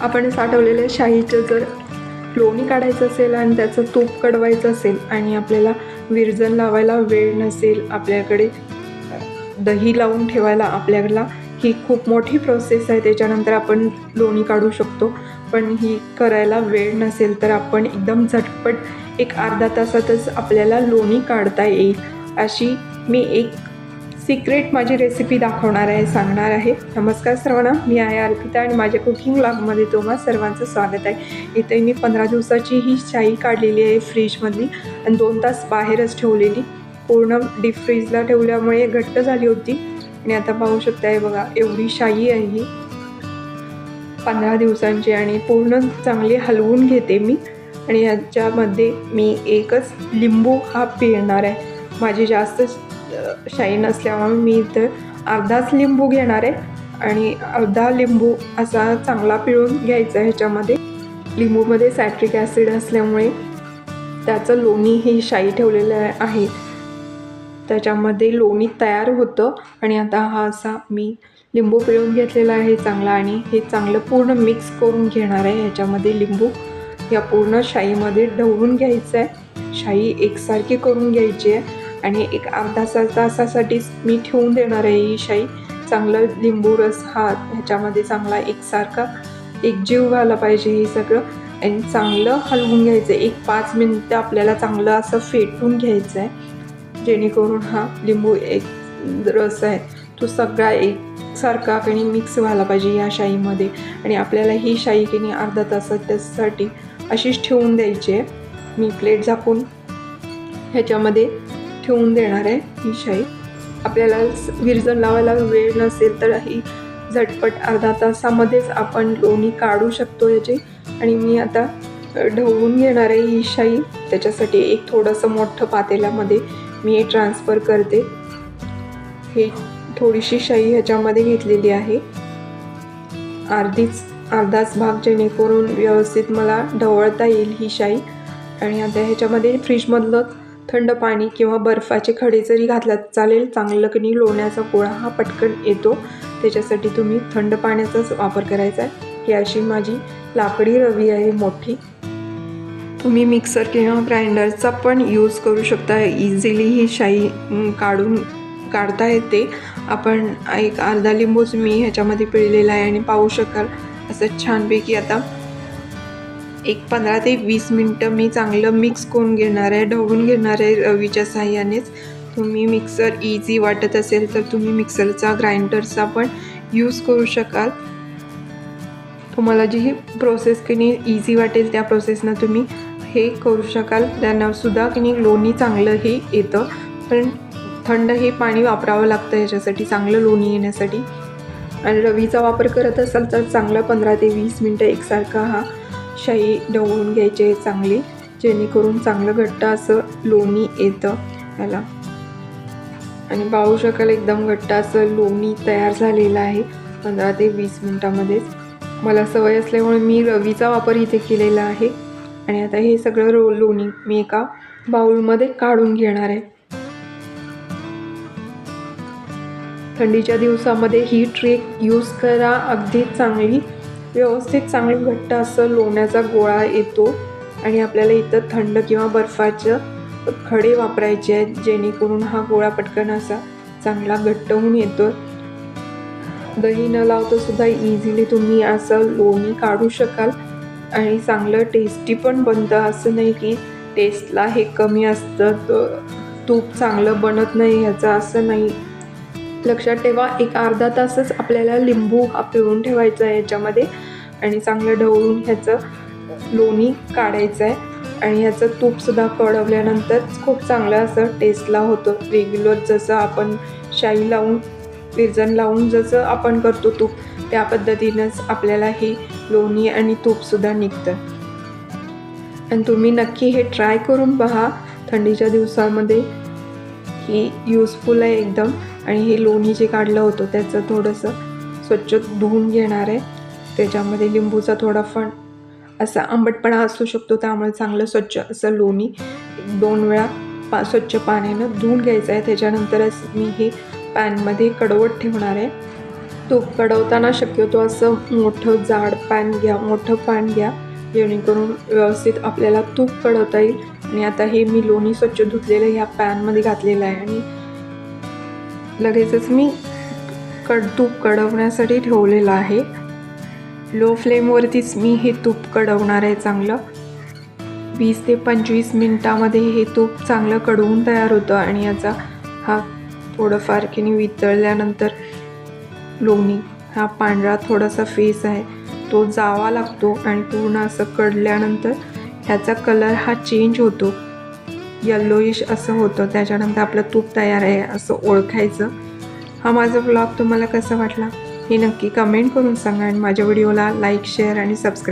आपण साठवलेल्या शाईचं जर लोणी काढायचं असेल आणि त्याचं तूप कडवायचं असेल आणि आपल्याला विरजन लावायला वेळ नसेल आपल्याकडे दही लावून ठेवायला आपल्याला ही खूप मोठी प्रोसेस आहे. त्याच्यानंतर आपण लोणी काढू शकतो. पण ही करायला वेळ नसेल तर आपण एकदम झटपट एक अर्धा तासातच आपल्याला लोणी काढता येईल. अशी मी एक सिक्रेट माझी रेसिपी दाखवणार आहे सांगणार आहे. नमस्कार सर्वांना मी आहे अर्पिता आणि माझ्या कुकिंग ब्लॉगमध्ये तुम्हा सर्वांचं स्वागत आहे. इथे मी पंधरा दिवसाची ही शाई काढलेली आहे फ्रीजमधली आणि दोन तास बाहेरच ठेवलेली. पूर्ण डीप फ्रीजला ठेवल्यामुळे घट्ट झाली होती. आणि आता पाहू शकताय बघा एवढी शाई आहे ही. पंधरा दिवसांची आणि पूर्ण चांगली हलवून घेते मी. आणि याच्यामध्ये मी एकच लिंबू हा पिळणार आहे. माझी जास्त शाईन शाई मी इथं अर्धाच लिंबू घेणार आहे. आणि अर्धा लिंबू असा चांगला पिळून घ्यायचा आहे ह्याच्यामध्ये. लिंबूमध्ये सॅट्रिक ॲसिड असल्यामुळे त्याचं लोणी ही शाई ठेवलेलं आहे. त्याच्यामध्ये लोणी तयार होतं आणि आता हा असा मी लिंबू पिळून घेतलेला आहे चांगला आणि हे चांगलं पूर्ण मिक्स करून घेणार आहे ह्याच्यामध्ये लिंबू. या पूर्ण शाईमध्ये ढवळून घ्यायचं आहे. शाई एकसारखी करून घ्यायची आहे. आणि एक अर्धा सा तासासाठी मी ठेवून देणार आहे ही शाई. चांगलं लिंबू रस हा ह्याच्यामध्ये चांगला एकसारखा एकजीव व्हायला पाहिजे हे सगळं. आणि चांगलं हलवून घ्यायचं आहे एक पाच मिनटं आपल्याला चांगलं असं फेटून घ्यायचं आहे जेणेकरून हा लिंबू एक रस आहे तो सगळा एकसारखा कणी मिक्स व्हायला पाहिजे या शाईमध्ये. आणि आपल्याला ही शाई कणी अर्धा तासासाठी अशीच ठेवून द्यायची आहे. मी प्लेट झाकून ह्याच्यामध्ये ठेवून देणार आहे ही शाई आपल्याला विरजण लावायला वेळ नसेल तर ही झटपट अर्धा तासामध्येच आपण लोणी काढू शकतो याची. आणि मी आता ढवून ढवळून घेणार आहे ही शाई. त्याच्यासाठी एक थोडंसं मोठं पातेल्यामध्ये मी हे ट्रान्सफर करते. हे थोडीशी शाई ह्याच्यामध्ये घेतलेली आहे. अर्धीच अर्धाच भाग जेणेकरून व्यवस्थित मला ढवळता येईल ही शाई. आणि आता ह्याच्यामध्ये फ्रीजमधलं थंड पाणी किंवा बर्फाचे खडे जरी घातलात चालेल चांगलं कणी लोण्याचा गोळा हा पटकन येतो. त्याच्यासाठी तुम्ही थंड पाण्याचाच वापर करायचा आहे. ही अशी माझी लाकडी रवी आहे मोठी. तुम्ही मिक्सर किंवा ग्राइंडरचा पण यूज करू शकता. इझिली ही शाई काढून काढता येते. आपण एक अर्धा लिंबूच मी ह्याच्यामध्ये पिळलेला आहे आणि पाहू शकाल. असं छानपैकी आता एक पंधरा ते वीस मिनटं मी चांगलं मिक्स करून घेणार आहे ढवळून घेणार आहे रवीच्या साह्यानेच. तुम्ही मिक्सर इझी वाटत असेल तर तुम्ही मिक्सरचा ग्राइंडरचा पण यूज करू शकाल. तुम्हाला जी ही प्रोसेस की नाही इझी वाटेल त्या प्रोसेसनं तुम्ही हे करू शकाल. त्यांनासुद्धा की नाही लोणी चांगलं हे येतं. पण थंड हे पाणी वापरावं लागतं ह्याच्यासाठी चांगलं लोणी येण्यासाठी. आणि रवीचा वापर करत असाल तर चांगला पंधरा ते वीस मिनटं एकसारखा हा शाई ढवळून घ्यायची आहे चांगली जेणेकरून चांगलं घट्ट असं लोणी येतं याला आणि पाहू शकाल एकदम घट्ट असं लोणी तयार झालेलं आहे पंधरा ते वीस मिनटामध्येच मला सवय असल्यामुळे मी रवीचा वापर इथे केलेला आहे. आणि आता हे सगळं रो लोणी मी एका बाउलमध्ये काढून घेणार आहे. थंडीच्या दिवसामध्ये ही ट्रेक यूज करा अगदी चांगली. व्यवस्थित चांगलं घट्ट असं लोण्याचा गोळा येतो आणि आपल्याला इथं थंड किंवा बर्फाचं खडे वापरायचे आहेत जेणेकरून हा गोळा पटकन असा चांगला घट्ट होऊन येतो. दही न लावता सुद्धा इझिली तुम्ही असं लोणी काढू शकाल आणि चांगलं टेस्टी पण बनतं. असं नाही की टेस्टला हे कमी असतं त- तूप चांगलं बनत नाही ह्याचं असं नाही. लक्षात ठेवा एक अर्धा तासच आपल्याला लिंबू हा पिळून ठेवायचा आहे याच्यामध्ये आणि चांगलं ढवळून ह्याचं लोणी काढायचं आहे. आणि ह्याचं तूपसुद्धा कढवल्यानंतर खूप चांगलं असं टेस्टला होतं. रेग्युलर जसं आपण शाई लावून विरजन लावून जसं आपण करतो तूप त्या पद्धतीनंच आपल्याला हे लोणी आणि तूपसुद्धा निघतं. आणि तुम्ही नक्की हे ट्राय करून पहा. थंडीच्या दिवसामध्ये ही युजफुल आहे एकदम. आणि हे लोणी जे काढलं होतं त्याचं थोडंसं स्वच्छ धुवून घेणार आहे. त्याच्यामध्ये लिंबूचा थोडा फण असा आंबटपणा असू शकतो त्यामुळे चांगलं स्वच्छ असं लोणी दोन वेळा पा स्वच्छ पाण्यानं धुवून घ्यायचं आहे. त्याच्यानंतरच मी हे पॅनमध्ये कडवट ठेवणार आहे. तूप कडवताना शक्यतो असं मोठं जाड पॅन घ्या मोठं पॅन घ्या जेणेकरून व्यवस्थित आपल्याला तूप कडवता येईल. आणि आता हे मी लोणी स्वच्छ धुतलेलं ह्या पॅनमध्ये घातलेलं आहे. आणि लगेचच मी कड तूप कडवण्यासाठी ठेवलेलं आहे. लो फ्लेमवरतीच मी हे तूप कडवणार आहे चांगलं. वीस ते पंचवीस मिनटामध्ये हे तूप चांगलं कडवून तयार होतं आणि याचा हा थोडंफार किनी वितळल्यानंतर लोणी हा पांढरा थोडासा फेस आहे. तो जावा लागतो आणि पूर्ण असं कडल्यानंतर ह्याचा कलर हा चेंज होतो. येल्लोइश असं होतं. त्याच्यानंतर आपलं तूप तयार आहे असं ओळखायचं. हा माझा ब्लॉग तुम्हाला कसा वाटला हे नक्की कमेंट करून सांगा आणि माझ्या व्हिडिओला लाईक शेअर आणि सबस्क्राईब